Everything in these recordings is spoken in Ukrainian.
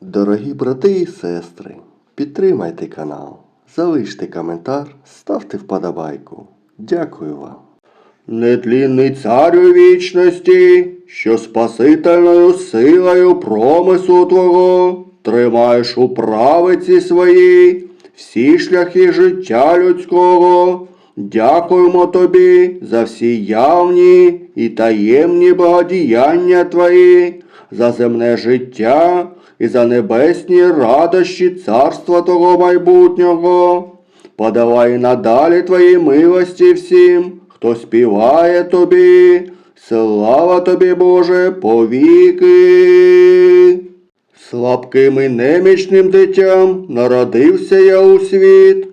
Дорогі брати і сестри, підтримайте канал, залиште коментар, ставте вподобайку. Дякую вам. Нетлінний царю вічності, що спасительною силою промислу Твого тримаєш у правиці своїй всі шляхи життя людського. Дякуємо тобі за всі явні і таємні благодіяння Твої, за земне життя і за небесні радощі царства Того майбутнього. Подавай надалі Твої милості всім, хто співає тобі. Слава тобі, Боже, повіки. Слабким і немічним дитям народився я у світ,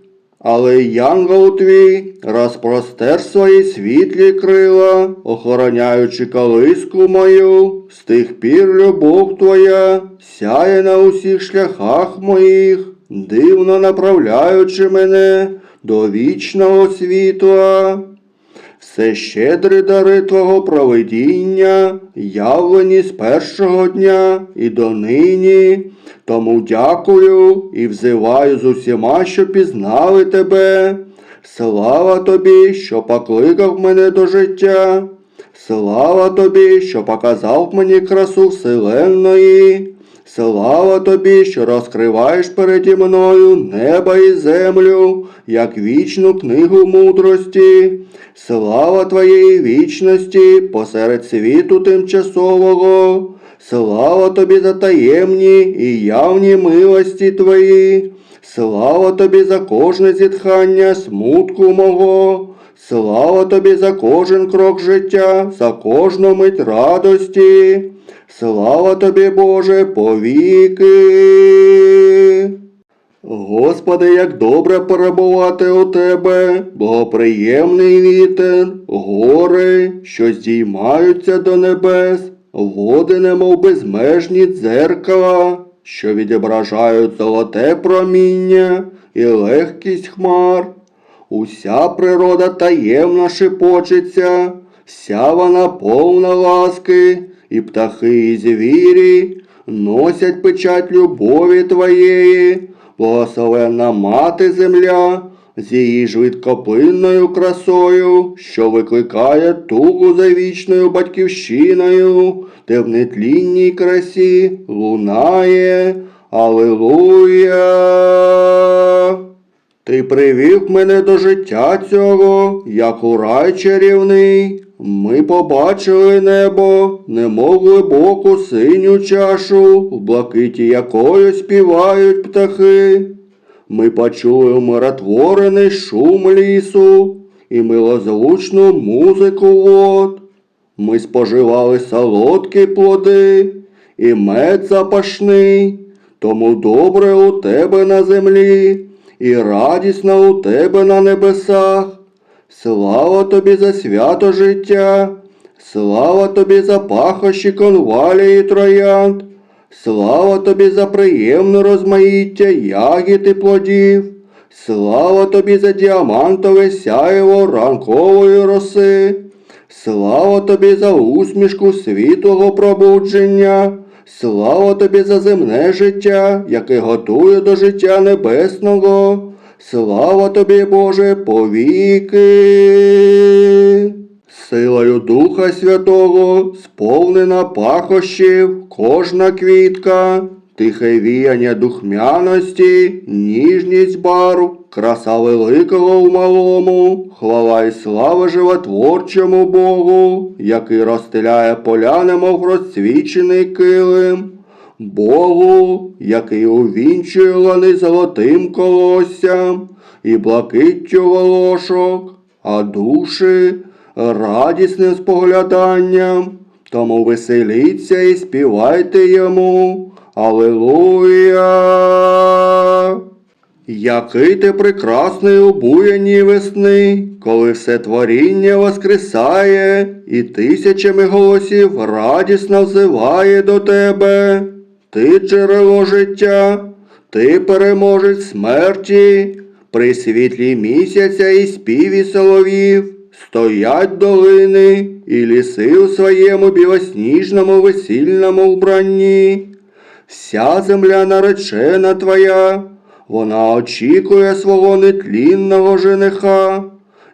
але янгол твій розпростер свої світлі крила, охороняючи колиску мою, з тих пір любов твоя сяє на усіх шляхах моїх, дивно направляючи мене до вічного світла. Все щедрі дари Твого провидіння, явлені з першого дня і до нині. Тому дякую і взиваю з усіма, що пізнали тебе. Слава тобі, що покликав мене до життя. Слава тобі, що показав мені красу вселенної. Слава тобі, що розкриваєш переді мною небо і землю, як вічну книгу мудрості. Слава твоєї вічності посеред світу тимчасового. Слава тобі за таємні і явні милості твої. Слава тобі за кожне зітхання смутку мого. Слава тобі за кожен крок життя, за кожну мить радості. Слава тобі, Боже, повіки. Господи, як добре перебувати у тебе, благоприємний вітер, гори, що здіймаються до небес, води, немов безмежні дзеркала, що відображають золоте проміння і легкість хмар. Уся природа таємно шепочеться, вся вона повна ласки, і птахи, і звірі носять печать любові твоєї, благословенна мати земля з її швидкоплинною красою, що викликає тугу за вічною батьківщиною, де в нетлінній красі лунає. Аллилуйя! Ти привів мене до життя цього, як у рай чарівний. Ми побачили небо, немов глибоку синю чашу, в блакиті якої співають птахи. Ми почули умиротворений шум лісу і милозвучну музику вод. Ми споживали солодкі плоди і мед запашний, тому добре у тебе на землі і радісно у тебе на небесах. Слава тобі за свято життя, слава тобі за пахощі конвалії троянд, слава тобі за приємне розмаїття ягід і плодів, слава тобі за діамантове сяєво ранкової роси, слава тобі за усмішку світлого пробудження. Слава тобі за земне життя, яке готує до життя небесного. Слава тобі, Боже, повіки. Силою Духа Святого сповнена пахощів кожна квітка, тихе віяння духмяності, ніжність барв, краса великого в малому, хвала і слава животворчому Богу, який розстеляє поля, немов розцвічений килим. Богу, який увінчує лани золотим колоссям і блакиттю волошок, а душі радісним спогляданням. Тому веселіться і співайте йому. Аллилуйя! Який ти прекрасний у буяні весни, коли все творіння воскресає і тисячами голосів радісно взиває до тебе. Ти джерело життя, ти переможець смерті, при світлі місяця і співі соловів стоять долини і ліси у своєму білосніжному весільному вбранні. Вся земля наречена твоя, вона очікує свого нетлінного жениха.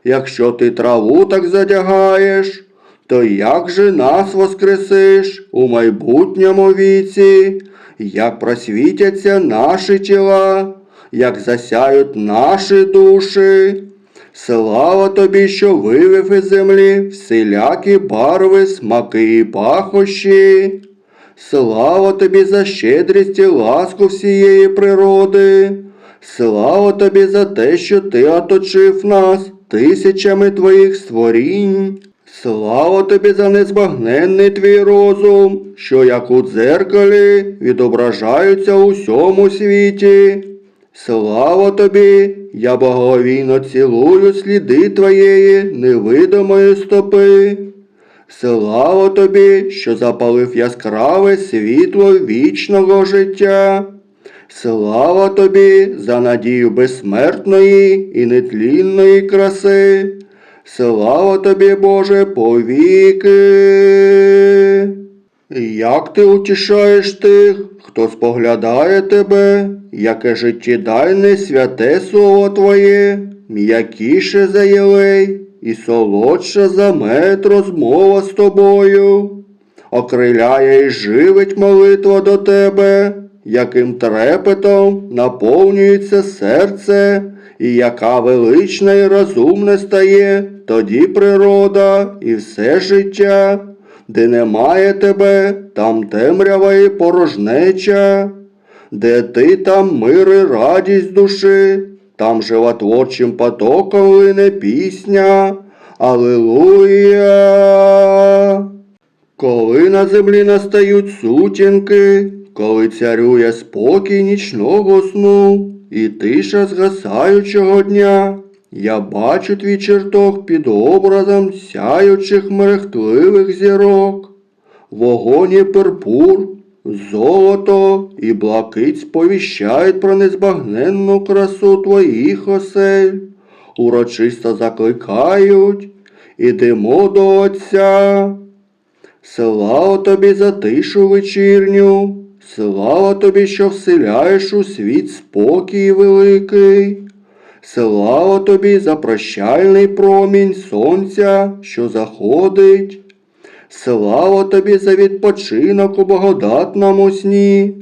Якщо ти траву так задягаєш, то як же нас воскресиш у майбутньому віці, як просвітяться наші тіла, як засяють наші душі? Слава тобі, що вивів із землі всілякі барви, смаки і пахощі. Слава тобі за щедрість і ласку всієї природи. Слава тобі за те, що ти оточив нас тисячами твоїх створінь. Слава тобі за незбагненний твій розум, що як у дзеркалі відображаються у всьому світі. Слава тобі, я благовійно цілую сліди твоєї невидимої стопи. Слава тобі, що запалив яскраве світло вічного життя. Слава тобі за надію безсмертної і нетлінної краси. Слава тобі, Боже, повіки. Як ти утішаєш тих, хто споглядає тебе, яке життєдайне святе слово Твоє, м'якіше за єлей і солодша за мед розмова з тобою, окриляє і живить молитва до тебе, яким трепетом наповнюється серце, і яка велична і розумна стає тоді природа і все життя, де немає тебе, там темрява і порожнеча, де ти там мир і радість душі, там животворчим потоком лине пісня. Аллилуйя! Коли на землі настають сутінки, коли царює спокій нічного сну і тиша згасаючого дня, я бачу твій чертог під образом сяючих мерехтливих зірок, вогонь і перпур, золото і блакить сповіщають про незбагненну красу твоїх осель, урочисто закликають, ідемо до Отця. Слава тобі за тишу вечірню, слава тобі, що вселяєш у світ спокій великий. Слава тобі за прощальний промінь сонця, що заходить. Слава тобі за відпочинок у благодатному сні.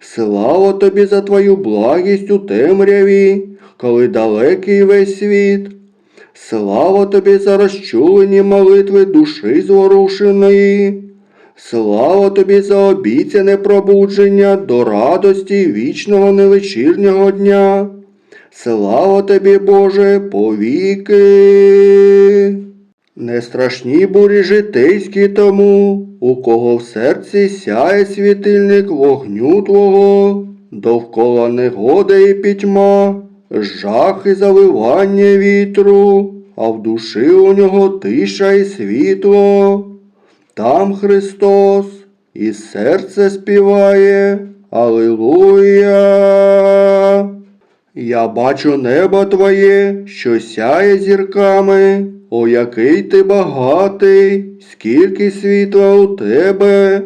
Слава тобі за твою благість у темряві, коли далекий весь світ. Слава тобі за розчулені молитви душі зворушеної. Слава тобі за обіцяне пробудження до радості вічного невечірнього дня. Слава тобі, Боже, повіки. Не страшні бурі житейські тому, у кого в серці сяє світильник вогню Твого, довкола негода і пітьма, жах і завивання вітру, а в душі у нього тиша і світло. Там Христос і серце співає. Аллилуйя. Я бачу небо твоє, що сяє зірками, о який ти багатий, скільки світла у тебе.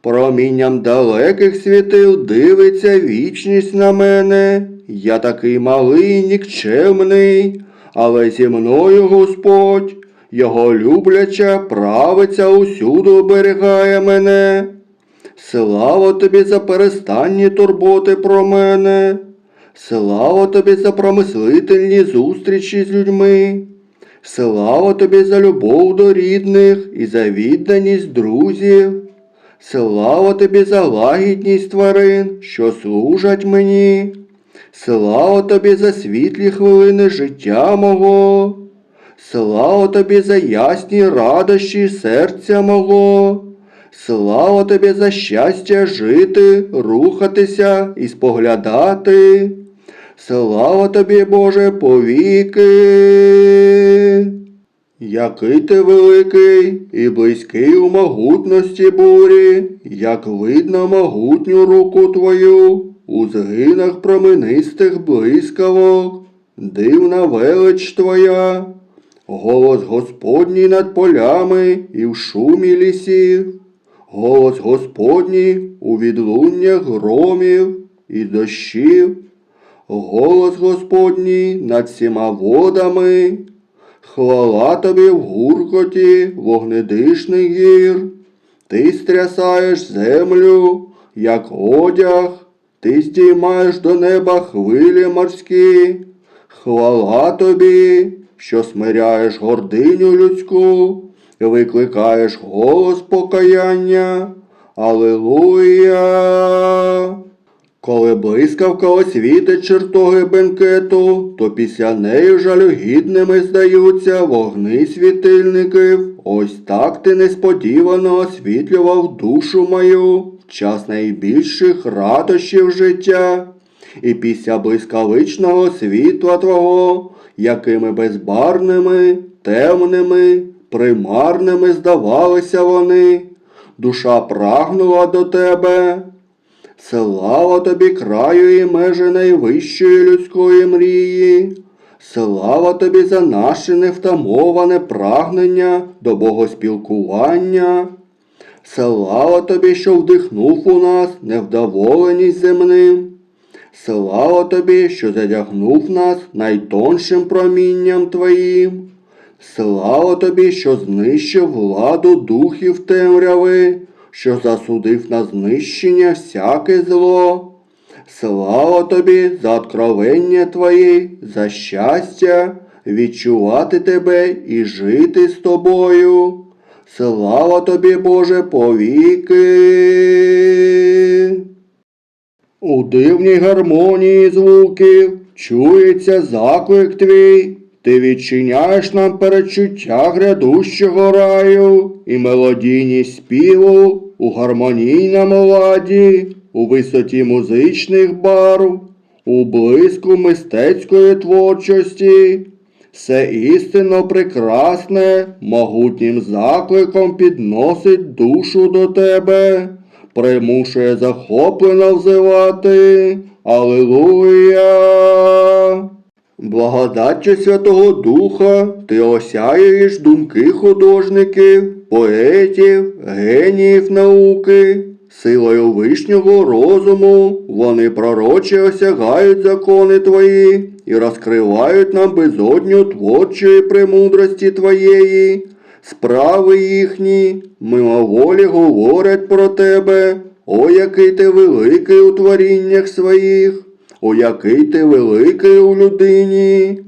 Промінням далеких світил дивиться вічність на мене. Я такий малий, нікчемний, але зі мною Господь, його любляча правиця усюди оберігає мене. Слава тобі за перестанні турботи про мене. Слава тобі за промислительні зустрічі з людьми. Слава тобі за любов до рідних і за відданість друзів. Слава тобі за лагідність тварин, що служать мені. Слава тобі за світлі хвилини життя мого. Слава тобі за ясні радощі серця мого. Слава тобі за щастя жити, рухатися і споглядати. Слава тобі, Боже, повіки. Який ти великий і близький у могутності бурі, як видно могутню руку твою у згинах променистих блискавок, дивна велич твоя, голос Господній над полями і в шумі лісів, голос Господній у відлуннях громів і дощів, голос Господній над всіма водами, хвала тобі в гуркоті вогнедишних гір, ти стрясаєш землю, як одяг, ти здіймаєш до неба хвилі морські, хвала тобі, що смиряєш гординю людську, викликаєш голос покаяння. Алилуя! Коли блискавка освітить чертоги бенкету, то після неї жалюгідними здаються вогни світильників. Ось так ти несподівано освітлював душу мою в час найбільших радощів життя. І після блискавичного світла твого, якими безбарними, темними, примарними здавалися вони, душа прагнула до тебе. Слава тобі краю і межі найвищої людської мрії. Слава тобі за наше невтамоване прагнення до богоспілкування. Слава тобі, що вдихнув у нас невдоволеність земним. Слава тобі, що задягнув нас найтоншим промінням твоїм. Слава тобі, що знищив владу духів темряви, що засудив на знищення всяке зло. Слава тобі за откровення твої, за щастя, відчувати тебе і жити з тобою. Слава тобі, Боже, повіки. У дивній гармонії звуків чується заклик твій. Ти відчиняєш нам перечуття грядущого раю і мелодійність співу у гармонійному ладі, у висоті музичних барв, у блиску мистецької творчості. Все істинно прекрасне, могутнім закликом підносить душу до тебе, примушує захоплено взивати. Алилуя! Благодаттю Святого Духа ти осяєш думки художників, поетів, геніїв науки. Силою вишнього розуму вони пророче осягають закони твої і розкривають нам безодню творчої премудрості твоєї. Справи їхні мимоволі говорять про тебе, о який ти великий у творіннях своїх. О, який ти великий у людині.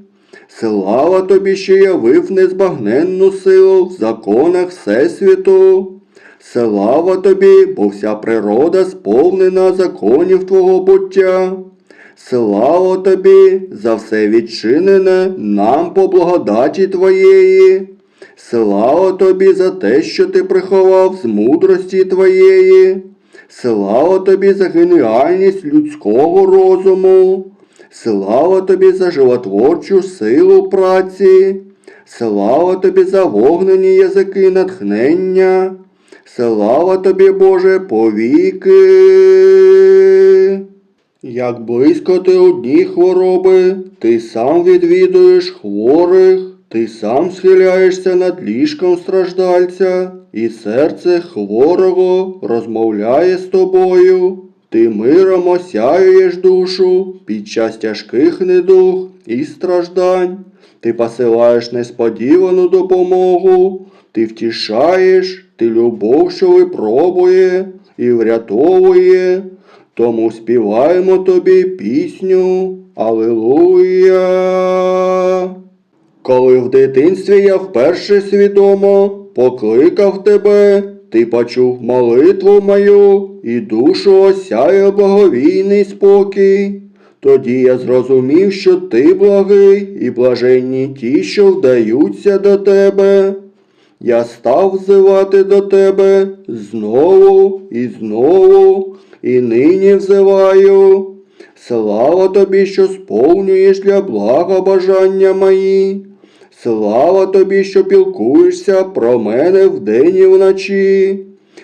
Слава тобі, що явив незбагненну силу в законах Всесвіту. Слава тобі, бо вся природа сповнена законів Твого буття. Слава тобі за все відчинене нам по благодаті Твоєї. Слава тобі за те, що ти приховав з мудрості Твоєї. Слава тобі за геніальність людського розуму. Слава тобі за животворчу силу праці. Слава тобі за вогнені язики натхнення. Слава тобі, Боже, повіки. Як близько ти у дні хвороби, ти сам відвідуєш хворих, ти сам схиляєшся над ліжком страждальця, і серце хворого розмовляє з тобою. Ти миром осяюєш душу під час тяжких недуг і страждань. Ти посилаєш несподівану допомогу, ти втішаєш, ти любов, що випробує і врятовує. Тому співаємо тобі пісню Алилуя. Коли в дитинстві я вперше свідомо покликав тебе, ти почув молитву мою і душу осяє благовійний спокій. Тоді я зрозумів, що ти благий і блаженні ті, що вдаються до тебе. Я став взивати до тебе знову і знову, і нині взиваю. Слава тобі, що сповнюєш для блага бажання мої. Слава тобі, що пілкуєшся про мене вдень і вночі.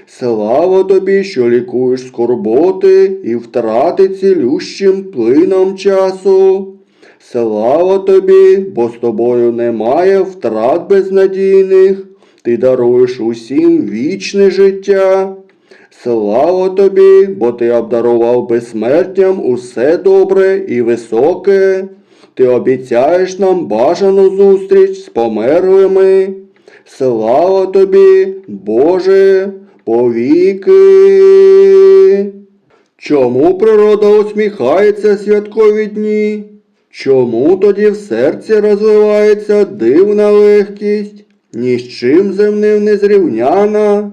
Слава тобі, що лікуєш скорботи і втрати цілющим плином часу. Слава тобі, бо з тобою немає втрат безнадійних. Ти даруєш усім вічне життя. Слава тобі, бо ти обдарував безсмертям усе добре і високе. Ти обіцяєш нам бажану зустріч з померлими. Слава тобі, Боже, повіки. Чому природа усміхається святкові дні? Чому тоді в серці розвивається дивна легкість, ні з чим земним не зрівняна?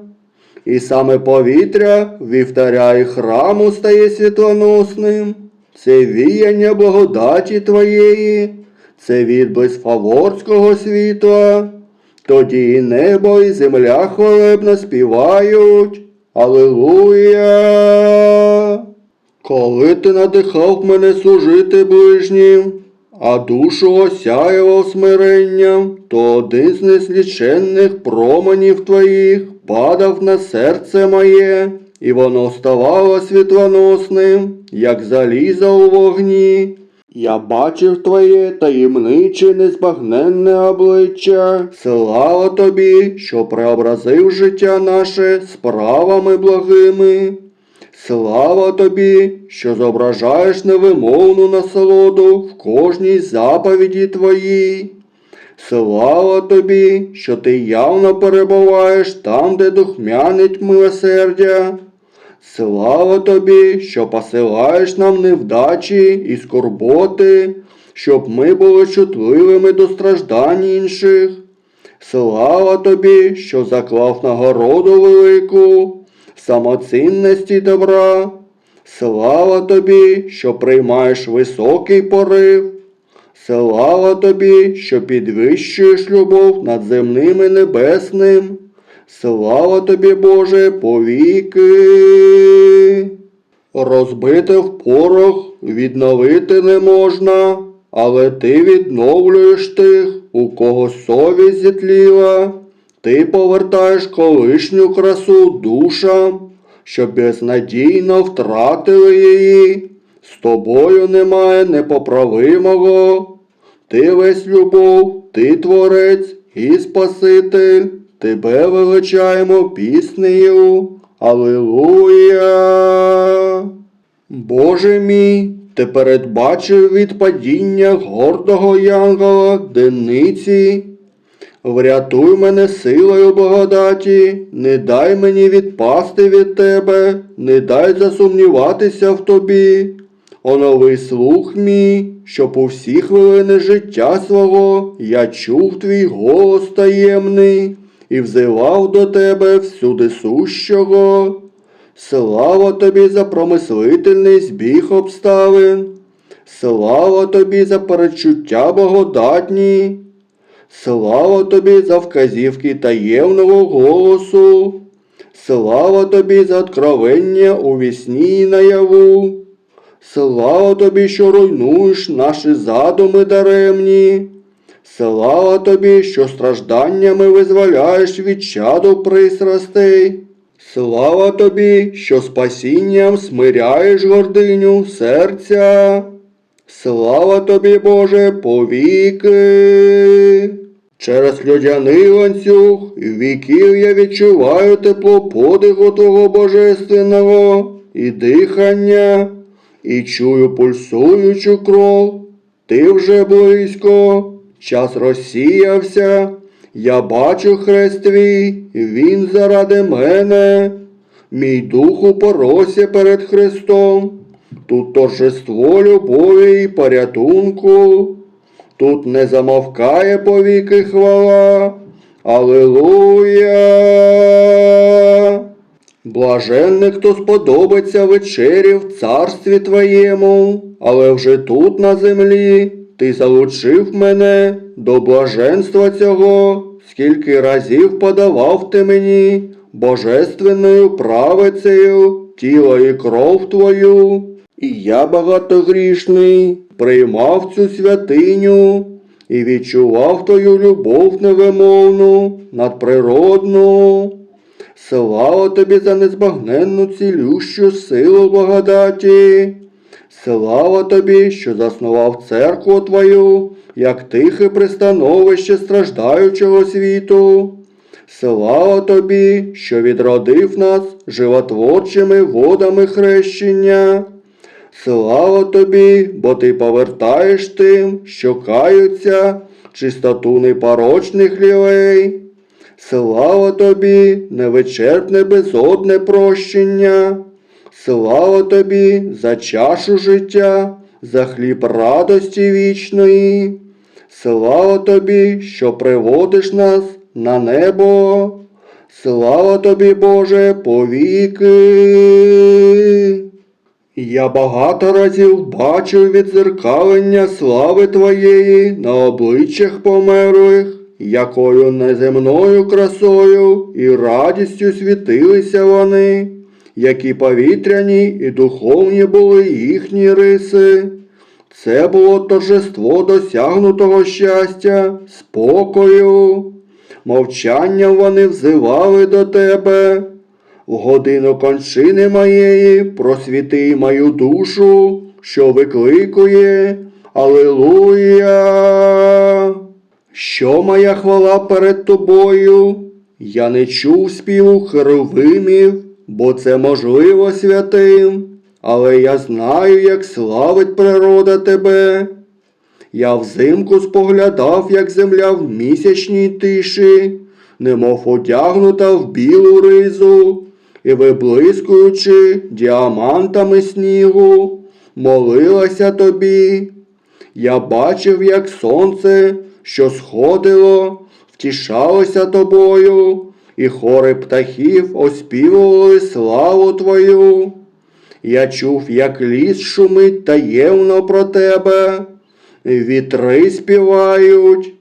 І саме повітря вівтаря і храму стає світлоносним. Це віяння благодаті твоєї, це відблиск фаворського світла. Тоді і небо, і земля хвалебно співають. Алилуя! Коли ти надихав мене служити ближнім, а душу осяяв смиренням, то один з несліченних променів твоїх падав на серце моє, і воно ставало світлоносним, як залізо у вогні. Я бачив твоє таємниче незбагненне обличчя. Слава тобі, що преобразив життя наше справами благими. Слава тобі, що зображаєш невимовну насолоду в кожній заповіді твоїй. Слава тобі, що ти явно перебуваєш там, де духмянить милосердя. Слава тобі, що посилаєш нам невдачі і скорботи, щоб ми були чутливими до страждань інших. Слава тобі, що заклав нагороду велику, самоцінності добра. Слава тобі, що приймаєш високий порив. Слава тобі, що підвищуєш любов над земним і небесним. Слава тобі, Боже, повіки. Розбите в порох відновити не можна, але ти відновлюєш тих, у кого совість зітліла. Ти повертаєш колишню красу душам, що безнадійно втратили її. З тобою немає непоправимого. Ти весь любов, ти творець і Спаситель, тебе величаємо піснею. Алилуя. Боже мій, ти передбачив від падіння гордого янгола денниці. Врятуй мене силою благодаті, не дай мені відпасти від тебе, не дай засумніватися в тобі. Онови слух мій, щоб у всі хвилини життя свого я чув твій голос таємний і взивав до тебе всюди сущого. Слава тобі за промислительний збіг обставин, слава тобі за перечуття благодатні, слава тобі за вказівки таємного голосу, слава тобі за откровення у вісні і наяву. Слава тобі, що руйнуєш наші задуми даремні. Слава тобі, що стражданнями визволяєш від чаду пристрастей. Слава тобі, що спасінням смиряєш гординю серця. Слава тобі, Боже, повіки. Через людяний ланцюг віків я відчуваю тепло подиху Твого Божественного і дихання, і чую пульсуючу кров. Ти вже близько, час розсіявся, я бачу хрест твій, він заради мене. Мій дух упоровся перед Христом. Тут торжество любові і порятунку. Тут не замовкає повіки хвала. Алилуя! Блаженний, хто сподобається вечері в царстві твоєму, але вже тут на землі ти залучив мене до блаженства цього, скільки разів подавав ти мені божественною правицею тіло і кров твою, і я багатогрішний приймав цю святиню і відчував твою любов невимовну, надприродну. Слава тобі за незбагненну цілющу силу благодаті. Слава тобі, що заснував церкву твою, як тихе пристановище страждаючого світу. Слава тобі, що відродив нас животворчими водами хрещення. Слава тобі, бо ти повертаєш тим, що каються, чистоту непорочних лілей. Слава тобі, невичерпне безодне прощення. Слава тобі за чашу життя, за хліб радості вічної. Слава тобі, що приводиш нас на небо. Слава тобі, Боже, повіки. Я багато разів бачив відзеркалення слави Твоєї на обличчях померлих, якою неземною красою і радістю світилися вони, які повітряні і духовні були їхні риси. Це було торжество досягнутого щастя, спокою. Мовчанням вони взивали до тебе. В годину кончини моєї просвіти мою душу, що викликує Алилуя. Що моя хвала перед тобою? Я не чув співу херовимів, бо це можливо святим, але я знаю, як славить природа тебе. Я взимку споглядав, як земля в місячній тиші, немов одягнута в білу ризу, і виблискуючи діамантами снігу, молилася тобі. Я бачив, як сонце, що сходило, втішалося тобою, і хори птахів оспівували славу твою. Я чув, як ліс шумить таємно про тебе, вітри співають,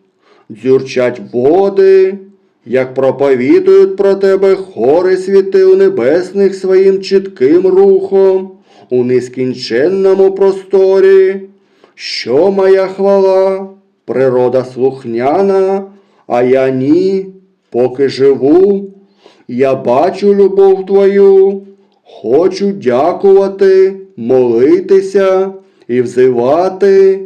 дзюрчать води, як проповідують про тебе хори світил небесних своїм чітким рухом у нескінченному просторі. Що моя хвала, природа слухняна, а я ні, поки живу. Я бачу любов твою, хочу дякувати, молитися і взивати.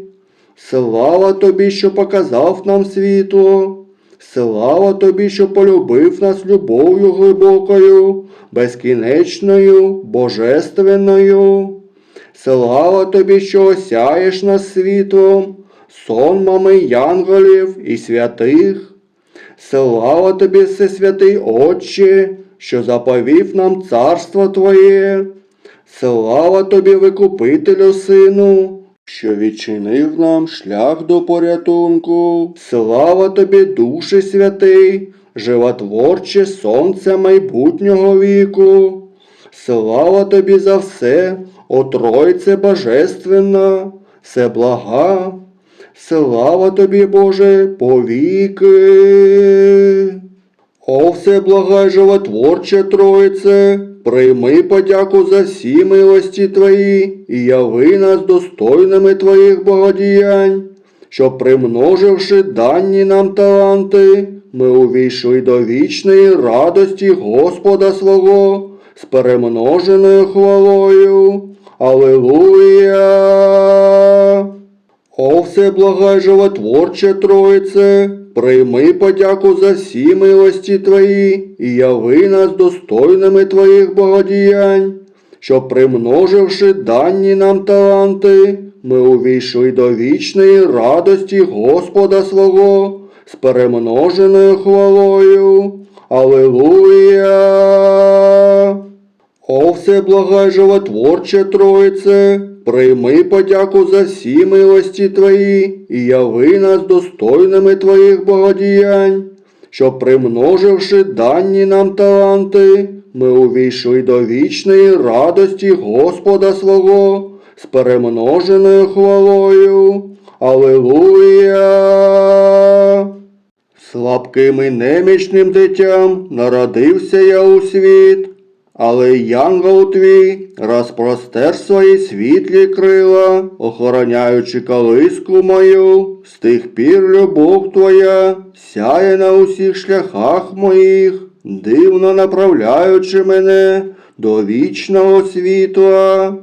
Слава тобі, що показав нам світло. Слава тобі, що полюбив нас любов'ю глибокою, безкінечною, божественною. Слава тобі, що осяєш нас світлом, сонмами янголів і святих. Слава тобі, Всесвятий Отче, що заповів нам царство Твоє. Слава тобі, Викупителю Сину, що відчинив нам шлях до порятунку. Слава тобі, Душе Святий, животворче сонце майбутнього віку. Слава тобі за все, о Тройце Божественна, все блага. Слава тобі, Боже, повіки. О, все блага й животворче Тройце, прийми подяку за всі милості Твої і яви нас достойними Твоїх богодіянь, щоб, примноживши дані нам таланти, ми увійшли до вічної радості Господа свого з перемноженою хвалою. Аллилуйя! О, все животворче Тройце, прийми подяку за всі милості Твої і яви нас достойними Твоїх богодіянь, щоб, примноживши дані нам таланти, ми увійшли до вічної радості Господа свого з перемноженою хвалою. Аллилуйя! О, все животворче Тройце, прийми подяку за всі милості Твої і яви нас достойними Твоїх богодіянь, щоб, примноживши дані нам таланти, ми увійшли до вічної радості Господа свого з перемноженою хвалою. Аллилуйя! Слабким і немічним дитям народився я у світ, але янгол твій розпростер свої світлі крила, охороняючи колиску мою, з тих пір любов твоя сяє на усіх шляхах моїх, дивно направляючи мене до вічного світла.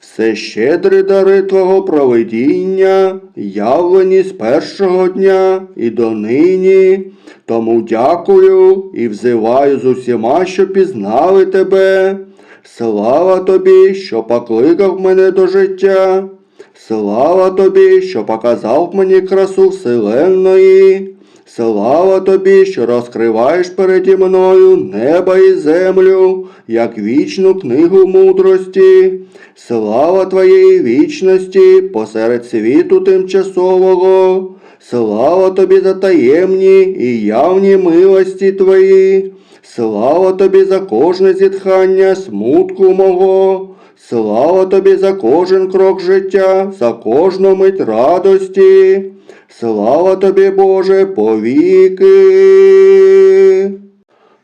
все щедрі дари Твого провидіння, явлені з першого дня і до нині. Тому дякую і взиваю з усіма, що пізнали тебе. Слава тобі, що покликав мене до життя. Слава тобі, що показав мені красу вселенної. Слава тобі, що розкриваєш переді мною небо і землю, як вічну книгу мудрості. Слава твоєї вічності посеред світу тимчасового. Слава тобі за таємні і явні милості твої. Слава тобі за кожне зітхання смутку мого. Слава тобі за кожен крок життя, за кожну мить радості. Слава тобі, Боже, повіки.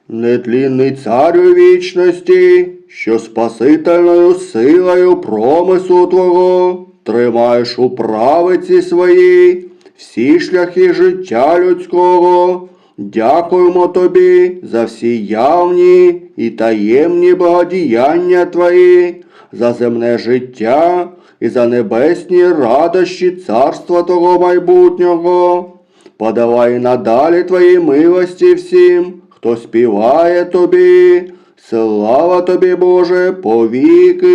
Нетлінний царю вічності, що спасительною силою промислу Твого тримаєш у правиці своїй всі шляхи життя людського. Дякуємо тобі за всі явні і таємні благодіяння Твої, за земне життя і за небесні радощі царства Того майбутнього. Подавай надалі Твої милості всім, хто співає тобі. Слава тобі, Боже, повіки.